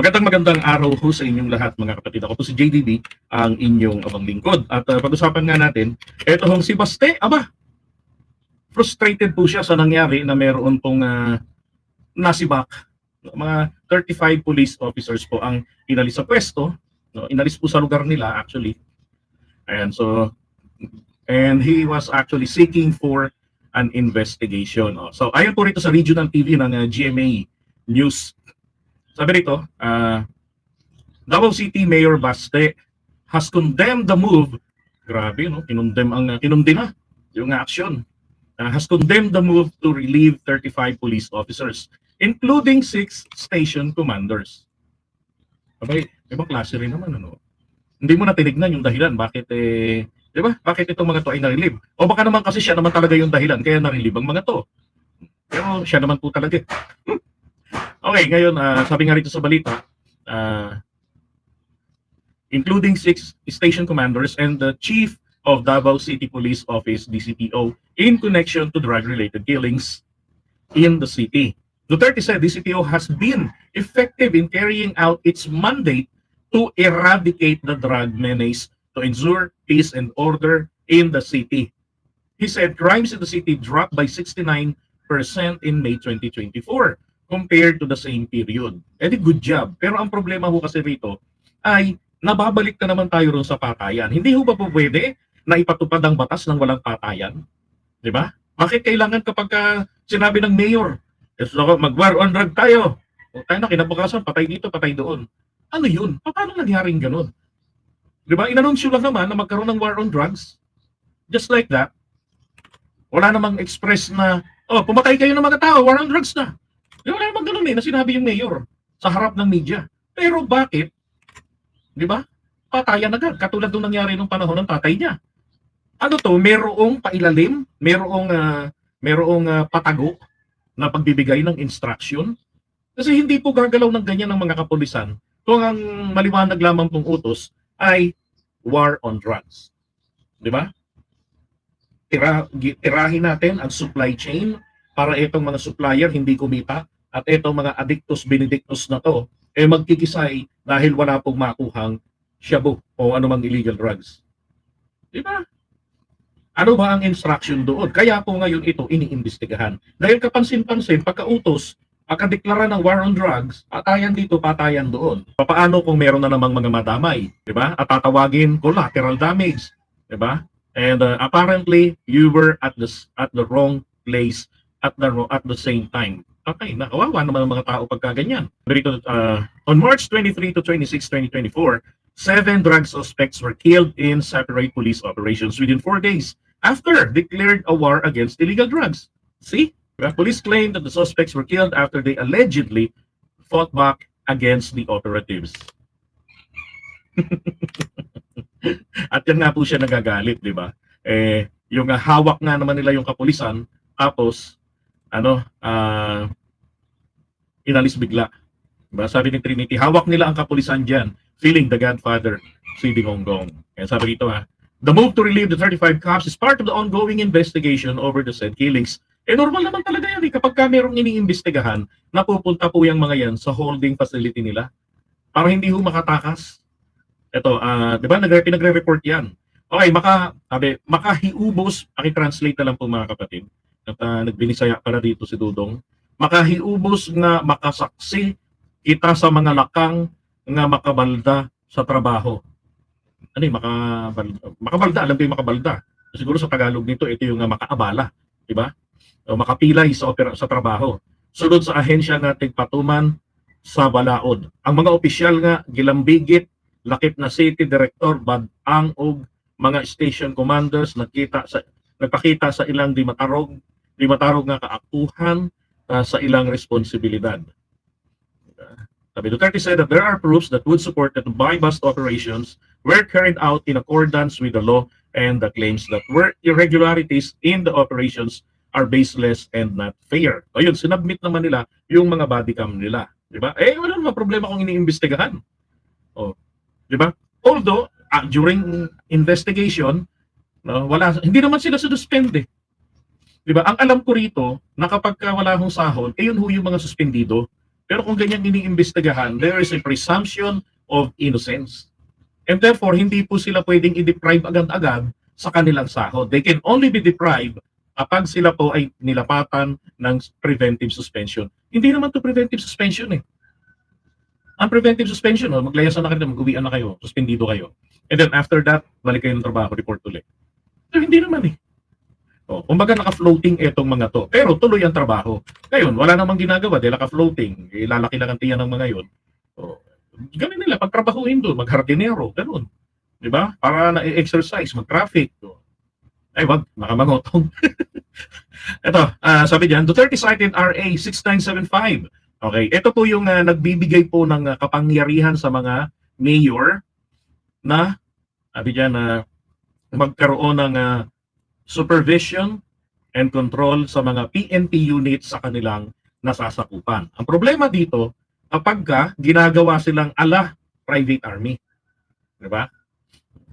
Magandang magandang araw ho sa inyong lahat mga kapatid. Ako po si JDB, ang inyong abang lingkod. At uh, pag-usapan nga natin, eto hong si Baste, aba, frustrated po siya sa nangyari na meron pong uh, nasibak. Mga 35 police officers po ang inalis sa pwesto. No? Inalis po sa lugar nila actually. Ayan, so, and he was actually seeking for an investigation. Oh. So, ayon po rito sa regional TV ng uh, GMA News sabi rito, uh, Davao City Mayor Baste has condemned the move. Grabe, no? Kinondem ang uh, kinundi na yung action. Uh, has condemned the move to relieve 35 police officers, including six station commanders. Abay, ibang klase rin naman, ano? Hindi mo na tinignan yung dahilan. Bakit, eh, di ba? Bakit itong mga to ay na-relieve? O baka naman kasi siya naman talaga yung dahilan, kaya na-relieve ang mga to. Pero siya naman po talaga. Okay, ngayon, uh, sabi nga rito sa balita, uh, including six station commanders and the chief of Davao City Police Office, DCPO, in connection to drug-related killings in the city. Duterte said DCPO has been effective in carrying out its mandate to eradicate the drug menace to ensure peace and order in the city. He said crimes in the city dropped by 69% in May 2024 compared to the same period. Eh di good job. Pero ang problema ho kasi rito ay nababalik na naman tayo ron sa patayan. Hindi ho ba po pwede na ipatupad ang batas ng walang patayan? Di ba? Bakit kailangan kapag ka sinabi ng mayor, so, mag-war on drug tayo. O tayo na kinabukasan, patay dito, patay doon. Ano yun? Paano nangyaring ganun? Di ba? Inanunsyo lang naman na magkaroon ng war on drugs. Just like that. Wala namang express na, oh, pumatay kayo ng mga tao, war on drugs na. Di wala namang ganun eh, na sinabi yung mayor sa harap ng media. Pero bakit? Di ba? Patayan agad. Katulad nung nangyari nung panahon ng tatay niya. Ano to, merong pailalim, merong, uh, merong uh, patago na pagbibigay ng instruction. Kasi hindi po gagalaw ng ganyan ng mga kapulisan kung ang maliwanag lamang pong utos ay war on drugs. Di ba? Tira, tirahin natin ang supply chain para itong mga supplier hindi kumita at itong mga addictus benedictus na to eh magkikisay dahil wala pong makuhang shabu o anumang illegal drugs. Di ba? Ano ba ang instruction doon? Kaya po ngayon ito iniimbestigahan. Dahil kapansin-pansin, pagkautos, pagkadeklara ng war on drugs, patayan dito, patayan doon. Paano kung meron na namang mga madamay? Di ba? At tatawagin collateral damage. Di ba? And uh, apparently, you were at the, at the wrong place at the, at the same time. Okay, nakawawa naman ang mga tao pagka ganyan. Dito, uh, on March 23 to 26, 2024, seven drug suspects were killed in separate police operations within four days after declared a war against illegal drugs. See? The police claimed that the suspects were killed after they allegedly fought back against the operatives. At yan nga po siya nagagalit, di ba? Eh, yung hawak nga naman nila yung kapulisan, tapos, ano, uh, inalis bigla. Diba? Sabi ni Trinity, hawak nila ang kapulisan dyan, feeling the godfather, si Dingonggong. Kaya sabi dito ha, the move to relieve the 35 cops is part of the ongoing investigation over the said killings. Eh normal naman talaga yan eh, kapag ka merong iniimbestigahan, napupunta po yung mga yan sa holding facility nila para hindi ho makatakas. Ito, uh, di ba, nag pinagre-report yan. Okay, maka, sabi, makahiubos, pakitranslate na lang po mga kapatid. At uh, nagbinisaya para dito si Dudong. Makahiubos nga makasaksi kita sa mga lakang nga makabalda sa trabaho. Ano yung makabalda? Makabalda, alam ko yung makabalda. Siguro sa Tagalog nito, ito yung makaabala. Di ba? O makapilay sa, opera, sa trabaho. Sunod sa ahensya nga tigpatuman sa balaod. Ang mga opisyal nga gilambigit lakip na city director badang og mga station commanders nagkita sa nagpakita sa ilang di matarog di matarog nga kaakuhan uh, sa ilang responsibilidad. Sabi Duterte said that there are proofs that would support that the buy-bust operations were carried out in accordance with the law and the claims that were irregularities in the operations are baseless and not fair. Ayun, sinubmit naman nila yung mga body cam nila. Di ba? Eh, wala naman problema kung iniimbestigahan. Oh, di ba? Although, uh, during investigation, no, wala, hindi naman sila suspend eh. Di ba? Ang alam ko rito, na kapag ka wala hong sahod, eh yun ho yung mga suspendido. Pero kung ganyan iniimbestigahan, there is a presumption of innocence. And therefore, hindi po sila pwedeng i-deprive agad-agad sa kanilang sahod. They can only be deprived kapag sila po ay nilapatan ng preventive suspension. Hindi naman to preventive suspension eh. Ang preventive suspension, oh, maglayasan na kayo, mag-uwian na kayo, suspendido kayo. And then after that, balik kayo ng trabaho, report ulit. So, hindi naman eh. Oh, kumbaga naka-floating etong mga to. Pero tuloy ang trabaho. Ngayon, wala namang ginagawa dahil naka-floating. Eh, lalaki lang ang tiyan ng mga yon. Oh, ganun nila, pagtrabahuin doon, mag-hardinero, ganun. Di ba? Para na-exercise, mag-traffic. Oh. Ay, wag, nakamangotong. Ito, ah, sabi diyan, Duterte cited RA 6975. Okay, ito po yung ah, nagbibigay po ng ah, kapangyarihan sa mga mayor na sabi diyan na magkaroon ng ah, supervision and control sa mga PNP units sa kanilang nasasakupan. Ang problema dito, kapag ka ginagawa silang ala private army. Di ba?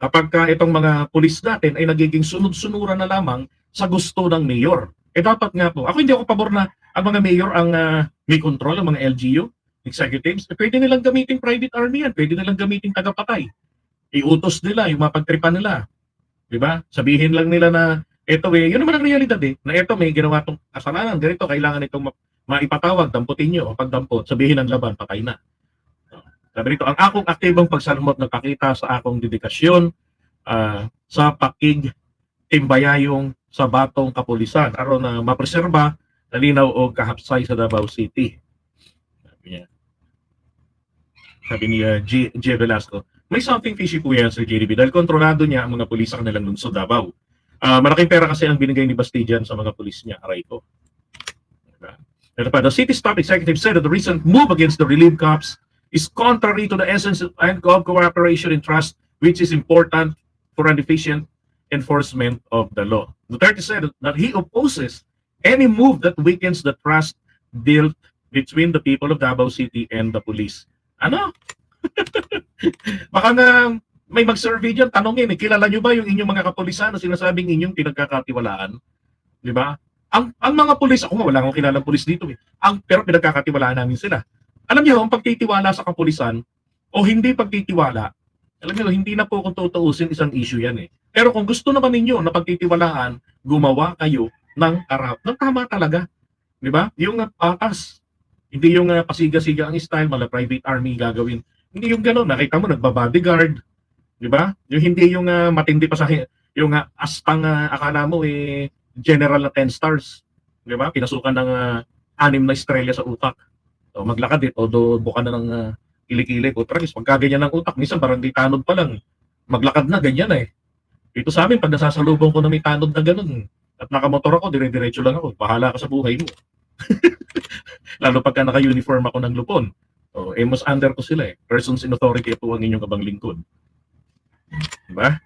Kapag ka itong mga pulis natin ay nagiging sunod-sunuran na lamang sa gusto ng mayor. Eh dapat nga po, ako hindi ako pabor na ang mga mayor ang ah, may control, ang mga LGU, executives, eh, pwede nilang gamitin private army yan, pwede nilang gamitin tagapatay. Iutos nila, yung mapagtripan nila. Di ba? Sabihin lang nila na eto eh, yun naman ang realidad eh, na eto may ginawa tong kasalanan, ganito, kailangan itong ma- maipatawag, damputin nyo, o pagdampot, sabihin ng laban, patay na. Sabi rito, ang akong aktibong pagsalmot nagpakita sa akong dedikasyon ah, sa pakig timbayayong sa batong kapulisan aron na mapreserba nalinaw o kahapsay sa Davao City. Sabi niya. Sabi ni uh, G, G. Velasco, may something fishy po yan sa JDB dahil kontrolado niya ang mga pulis sa kanilang lungsod Davao. Ah, malaking pera kasi ang binigay ni Bastijan sa mga pulis niya, aray ko. Diba? Pa, the city staff executive said that the recent move against the relief cops is contrary to the essence of cooperation and trust which is important for an efficient enforcement of the law. Duterte said that he opposes any move that weakens the trust built between the people of Davao City and the police. Ano? Baka nga may mag-survey dyan, tanongin, eh, kilala nyo ba yung inyong mga kapulisan na sinasabing inyong pinagkakatiwalaan? Di ba? Ang, ang mga pulis, ako nga wala akong kilalang pulis dito eh. Ang, pero pinagkakatiwalaan namin sila. Alam niyo, ang pagtitiwala sa kapulisan o hindi pagtitiwala, alam niyo, hindi na po kung tutuusin isang issue yan eh. Pero kung gusto naman ninyo na pagtitiwalaan, gumawa kayo ng arap, ng tama talaga. Di ba? Yung uh, patas. Hindi yung uh, pasiga-siga ang style, mala private army gagawin. Hindi yung gano'n. Nakita mo, nagbabodyguard. Di ba? Yung hindi yung uh, matindi pa sa yung uh, astang uh, akala mo eh general na 10 stars. Di ba? Pinasukan ng uh, anim na estrella sa utak. So, maglakad eh, todo buka na ng uh, kilik-kilik o tragis. Pagka ganyan ng utak, minsan parang di tanod pa lang. Maglakad na, ganyan eh. Ito sa amin, pag nasasalubong ko na may tanod na ganun, at nakamotor ako, dire-diretso lang ako, bahala ka sa buhay mo. Lalo pagka naka-uniform ako ng lupon. Eh, mas under ko sila eh. Persons in authority ito ang inyong abang lingkod. Diba?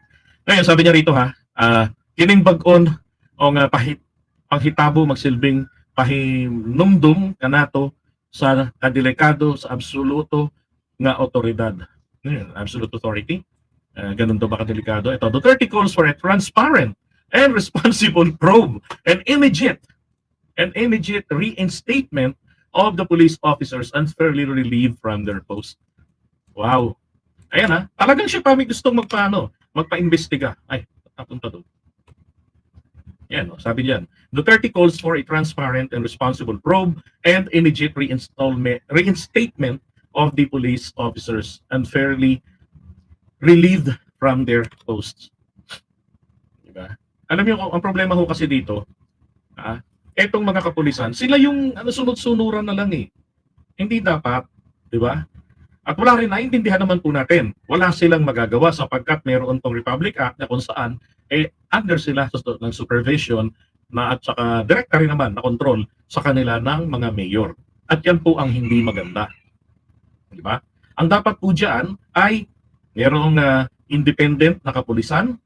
Ngayon, sabi niya rito ha, ah, kining bag-on o nga pahit, panghitabo magsilbing pahinumdum kanato sa kadelikado, sa absoluto nga otoridad. Ngayon, absolute authority. Ah, ganun to ba kadelikado? Ito, Duterte calls for a transparent and responsible probe and immediate and immediate reinstatement of the police officers unfairly relieved from their post. Wow. Ayan ha. Talagang siya pa may gustong magpaano, magpa-imbestiga. Ay, napunta doon. Yan, oh, sabi diyan. Duterte calls for a transparent and responsible probe and immediate reinstatement of the police officers unfairly relieved from their posts. Diba? Alam niyo, ang problema ho kasi dito, ah, etong mga kapulisan, sila yung ano, sunod-sunuran na lang eh. Hindi dapat, di ba? At wala rin, naiintindihan naman po natin, wala silang magagawa sapagkat meron tong Republic Act na kung saan, eh, under sila sa ng supervision na at saka direkta rin naman na control sa kanila ng mga mayor. At yan po ang hindi maganda. Di ba? Ang dapat po dyan ay merong ah, independent na kapulisan,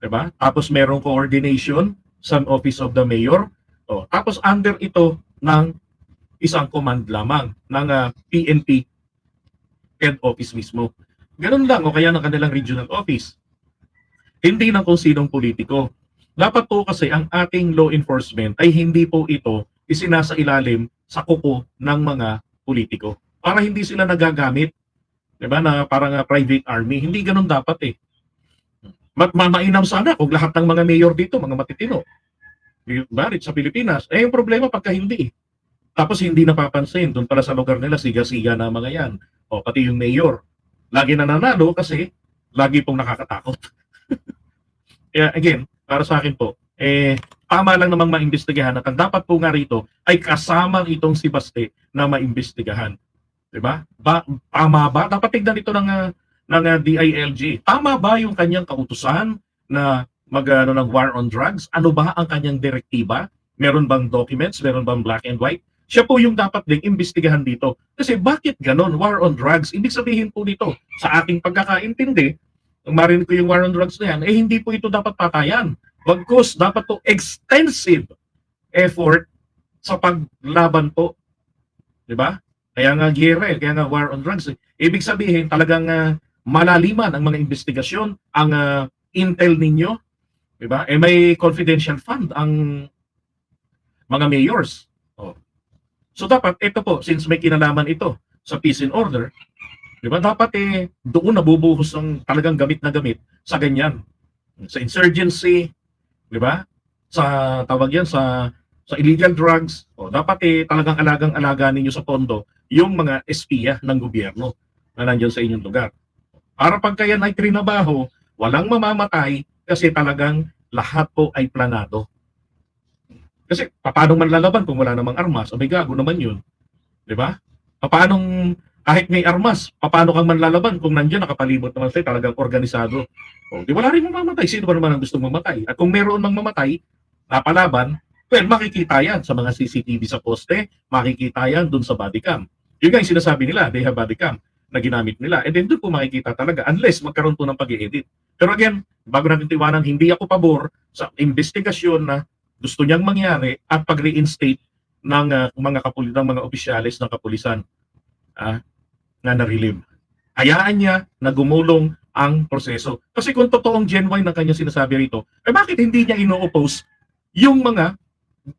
di ba? Tapos merong coordination sa office of the mayor, Oh, tapos under ito ng isang command lamang ng ah, PNP head office mismo. Ganun lang o kaya ng kanilang regional office. Hindi ng kung sinong politiko. Dapat po kasi ang ating law enforcement ay hindi po ito isinasa ilalim sa kuko ng mga politiko para hindi sila nagagamit. 'Di ba? Na parang ah, private army. Hindi ganun dapat eh. Ma ma- mainam sana kung lahat ng mga mayor dito, mga matitino. Di ba? Sa Pilipinas. Eh, yung problema pagka hindi eh. Tapos hindi napapansin. Doon pala sa lugar nila, siga-siga na mga yan. O, pati yung mayor. Lagi nananalo kasi lagi pong nakakatakot. Kaya again, para sa akin po, eh, tama lang namang maimbestigahan at ang dapat po nga rito ay kasama itong si Baste na maimbestigahan. 'Di ba? Tama ba? Dapat tignan ito ng ah, ng ah, DILG. Tama ba yung kanyang kautusan na mag ano, ng war on drugs? Ano ba ang kanyang direktiba? Meron bang documents? Meron bang black and white? Siya po yung dapat ding imbestigahan dito. Kasi bakit ganon? War on drugs? Ibig sabihin po dito, sa ating pagkakaintindi, marinig ko yung war on drugs na yan, eh hindi po ito dapat patayan. Bagkus, dapat to extensive effort sa paglaban po. Di ba? Kaya nga giyera eh, kaya nga war on drugs. eh. Ibig sabihin, talagang ah, malaliman ang mga investigasyon, ang ah, intel ninyo. Di ba? Eh may confidential fund ang mga mayors. Oh. So dapat ito po, since may kinalaman ito sa peace and order, di ba? Dapat eh doon nabubuhos ang talagang gamit na gamit sa ganyan. Sa insurgency, di ba? Sa tawag yan sa sa illegal drugs, o dapat eh talagang alagang-alaga ninyo sa pondo yung mga espiya ng gobyerno na nandiyan sa inyong lugar. Para pag kayan ay trinabaho, walang mamamatay kasi talagang lahat po ay planado. Kasi paano man lalaban kung wala namang armas? Abay gago naman yun. Di ba? Paano kahit may armas, paano kang manlalaban kung nandiyan nakapalibot naman sa'yo talagang organisado? O, di wala rin mamamatay. Sino ba naman ang gustong mamatay? At kung meron mang mamatay, napalaban, well, makikita yan sa mga CCTV sa poste, makikita yan dun sa body cam. Yun nga yung sinasabi nila, they have body cam na ginamit nila. And then doon po makikita talaga unless magkaroon po ng pag edit Pero again, bago natin tiwanan, hindi ako pabor sa investigasyon na gusto niyang mangyari at pag-reinstate ng ah, mga kapul ng mga opisyalis ng kapulisan ah, na na-relieve. Hayaan niya na gumulong ang proseso. Kasi kung totoong genuine ng kanyang sinasabi rito, eh bakit hindi niya ino-oppose yung mga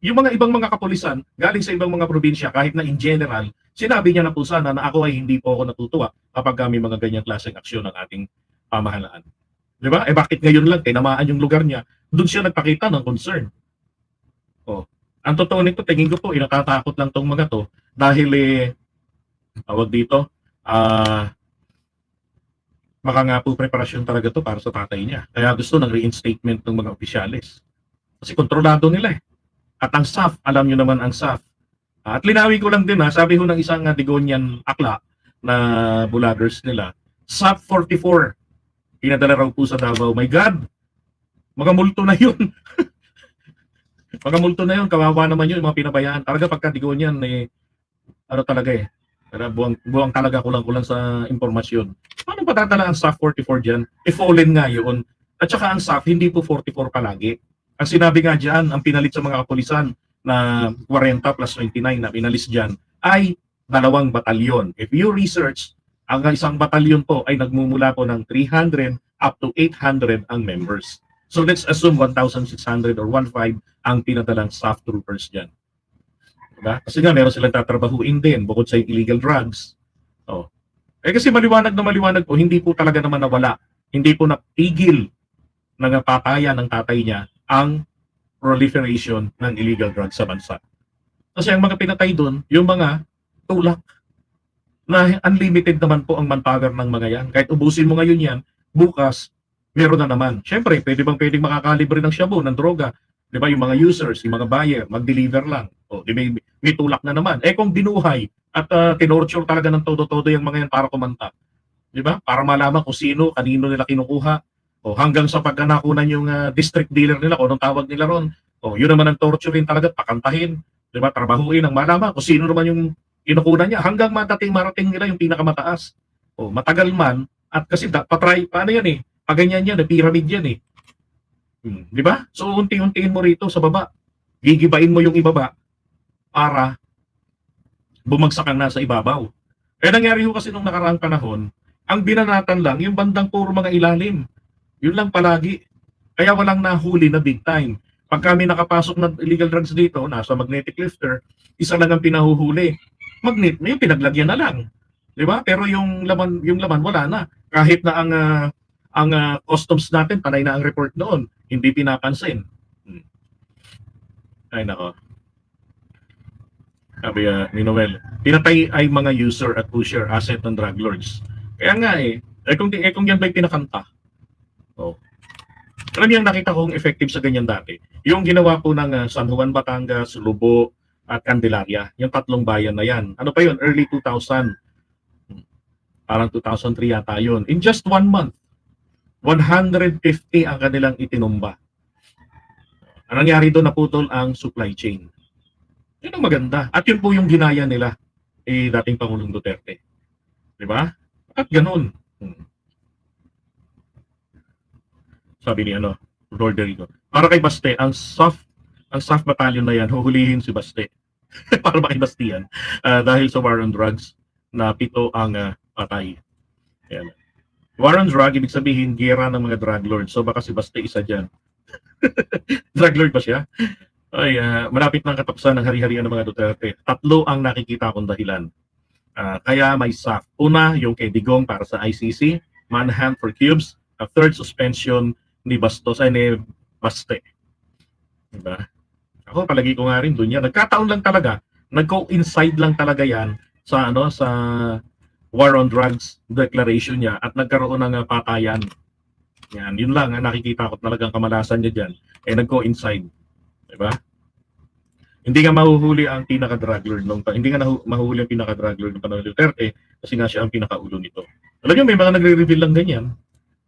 yung mga ibang mga kapulisan galing sa ibang mga probinsya kahit na in general, sinabi niya na po sana na ako ay hindi po ako natutuwa kapag kami mga ganyang klaseng aksyon ng ating pamahalaan. Di ba? Eh bakit ngayon lang tinamaan yung lugar niya? Doon siya nagpakita ng concern. Oh. Ang totoo nito, tingin ko po, inatatakot lang tong mga to dahil eh, tawag dito, ah, baka nga po preparasyon talaga to para sa tatay niya. Kaya gusto ng reinstatement ng mga opisyalis. Kasi kontrolado nila eh. At ang SAF, alam nyo naman ang SAF. At linawin ko lang din ha, sabi ho ng isang uh, Digonian akla na vloggers nila, SAF 44, pinadala raw po sa Davao. My God, mga multo na yun. mga multo na yun, kawawa naman yun, mga pinabayaan. Talaga pagka Digonian, eh, ano talaga eh, Kaya buwang, buwang talaga kulang-kulang sa impormasyon. Paano pa dadala ang SAF 44 dyan? E fallen nga yun. At saka ang SAF, hindi po 44 palagi. Ang sinabi nga dyan, ang pinalit sa mga kapulisan na 40 plus 29 na pinalis dyan ay dalawang batalyon. If you research, ang isang batalyon po ay nagmumula po ng 300 up to 800 ang members. So let's assume 1,600 or 1,500 ang pinadalang staff troopers dyan. Diba? Kasi nga meron silang tatrabahuin din bukod sa illegal drugs. Oh. Eh kasi maliwanag na maliwanag po, hindi po talaga naman nawala. Hindi po napigil ng patayan ng tatay niya ang proliferation ng illegal drugs sa bansa. Kasi ang mga pinatay doon, yung mga tulak na unlimited naman po ang manpower ng mga yan. Kahit ubusin mo ngayon yan, bukas, meron na naman. Siyempre, pwede bang pwedeng makakalibre ng shabu, ng droga? Di ba? Yung mga users, yung mga buyer, mag-deliver lang. O, di may, may tulak na naman. Eh kung binuhay at uh, tinorture talaga ng todo-todo yung mga yan para kumanta. Di ba? Para malaman kung sino, kanino nila kinukuha, o hanggang sa pagkanakunan yung uh, district dealer nila, kung anong tawag nila ron. O yun naman ang torture rin talaga, pakantahin, di ba? Trabahuin ang malaman kung sino naman yung kinukunan niya hanggang matating marating nila yung pinakamataas. O matagal man, at kasi da, patry, paano yan eh? Pag ganyan yan, pyramid yan eh. Hmm, di ba? So unti-untiin mo rito sa baba. Gigibain mo yung ibaba para bumagsak ang nasa ibabaw. Eh nangyari ho kasi nung nakaraang panahon, ang binanatan lang yung bandang puro mga ilalim. Yun lang palagi. Kaya walang nahuli na big time. Pag kami nakapasok ng illegal drugs dito, nasa magnetic lifter, isa lang ang pinahuhuli. Magnet, yung pinaglagyan na lang. 'Di ba? Pero yung laman yung laman wala na. Kahit na ang ah, ang ah, customs natin panay na ang report noon, hindi pinapansin. Hmm. Ay nako. Sabi ah, ni Noel, pinatay ay mga user at pusher asset ng drug lords. Kaya nga eh, eh kung, eh kung yan ba'y pinakanta? Oh. Alam niyo, nakita kong effective sa ganyan dati. Yung ginawa po ng ah, San Juan, Batangas, Lubo, at Candelaria. Yung tatlong bayan na yan. Ano pa yun? Early 2000. Hmm. Parang 2003 yata yun. In just one month, 150 ang kanilang itinumba. Ang nangyari doon, naputol ang supply chain. Yun ang maganda. At yun po yung ginaya nila eh, dating Pangulong Duterte. Di ba? At ganun. Hmm. Sabi ni ano, Rodrigo. Para kay Baste, ang soft ang soft battalion na yan, huhulihin si Baste. para makibastian. Ah, dahil sa war on drugs na pito ang ah, patay. Ayan. War on drug, ibig sabihin, gera ng mga drug lords. So baka si Baste isa dyan. drug lord ba siya? Ay, ah, malapit ang katapusan ng hari-harian ng mga Duterte. Tatlo ang nakikita kong dahilan. Ah, kaya may SAF. Una, yung kay Digong para sa ICC, manhunt for cubes. A third, suspension ni Bastos ay ni Baste. Diba? Ako, palagi ko nga rin doon yan. Nagkataon lang talaga, nag-coincide lang talaga yan sa ano sa war on drugs declaration niya at nagkaroon ng ah, patayan. Yan, yun lang ang nakikita ko talagang kamalasan niya diyan. Eh nag-coincide. 'Di ba? Hindi nga mahuhuli ang pinaka-drug lord nung hindi nga mahuhuli ang pinaka-drug lord ng panahon ni Duterte kasi nga siya ang pinakaulo nito. Alam niyo may mga nagre-reveal lang ganyan.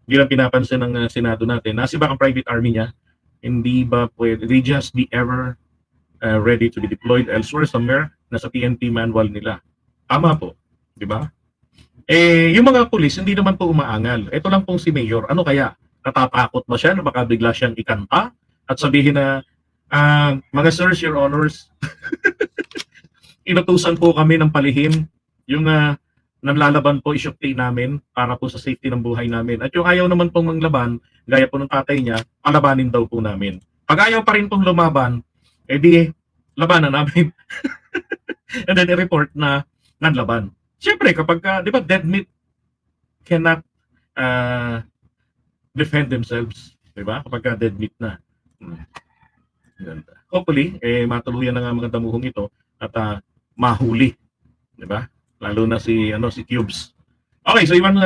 Hindi lang pinapansin ng uh, Senado natin. Nasi ba ang private army niya? Hindi ba pwede? They just be ever uh, ready to be deployed elsewhere somewhere na sa PNP manual nila. Tama po. Di ba? Eh, yung mga pulis, hindi naman po umaangal. Ito lang pong si Mayor. Ano kaya? Natatakot ba siya na baka bigla siyang ikanta at sabihin na, ah, mga sirs, your honors, inutusan po kami ng palihim yung uh, nanlalaban po isyukti namin para po sa safety ng buhay namin. At yung ayaw naman pong manglaban, gaya po ng tatay niya, palabanin daw po namin. Pag ayaw pa rin pong lumaban, edi labanan namin. And then i-report na nanlaban. Siyempre, kapag, ka, di ba, dead meat cannot uh, defend themselves. Di ba? Kapag ka dead meat na. Hopefully, eh, matuluyan na nga mga damuhong ito at ah, mahuli. Di ba? Lalo na si, ano, si Cubes. Okay, so iwan